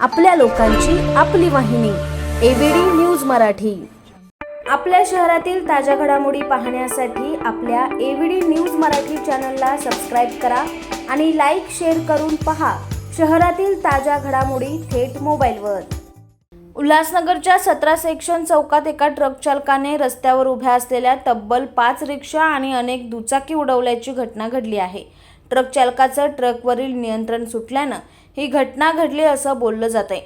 आपल्या लोकांची आपली वाहिनी एबीडी न्यूज मराठी. आपल्या शहरातील ताज्या घडामोडी पाहण्यासाठी आपल्या एबीडी न्यूज मराठी चॅनलला सबस्क्राईब करा आणि लाईक शेअर करून पहा शहरातील ताज्या घडामोडी थेट मोबाईलवर. उल्हासनगरच्या सतरा सेक्शन चौकात एका ट्रक चालकाने रस्त्यावर उभ्या असलेल्या तब्बल पाच रिक्षा आणि अनेक दुचाकी उडवल्याची घटना घडली आहे. ट्रक चालकाचं ट्रकवरील नियंत्रण सुटल्यानं ही घटना घडली असं बोललं जात आहे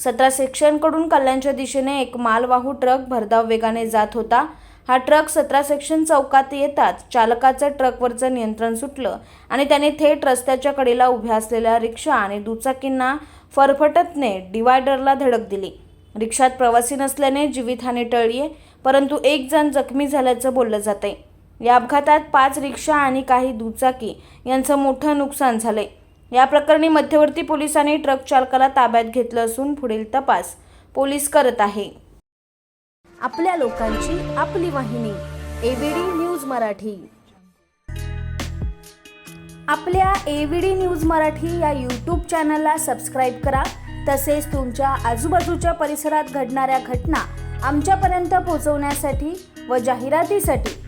सतरा सेक्शनकडून कल्याणच्या दिशेने एक मालवाहू ट्रक भरधाव वेगाने जात होता. हा ट्रक सतरा सेक्शन चौकात येताच चालकाचं ट्रकवरचं नियंत्रण सुटलं आणि त्याने थेट रस्त्याच्या कडेला उभ्या असलेल्या रिक्षा आणि दुचाकींना फरफटतने डिवायडरला धडक दिली. रिक्षात प्रवासी नसल्याने जीवितहानी टळली आहे परंतु एक जण जखमी झाल्याचं बोललं जात आहे या अपघातात पाच रिक्षा आणि काही दुचाकी यांचं मोठं नुकसान झालंय. या प्रकरणी मध्यवर्ती पोलिसांनी ट्रक चालकाला ताब्यात घेतलं असून पुढील तपास पोलीस करत आहे. आपल्या लोकांची आपली वाहिनी एबीडी न्यूज मराठी. आपल्या एव्हीडी न्यूज मराठी या यूट्यूब चॅनलला सबस्क्राईब करा. तसेच तुमच्या आजूबाजूच्या परिसरात घडणाऱ्या घटना आमच्यापर्यंत पोहोचवण्यासाठी व जाहिरातीसाठी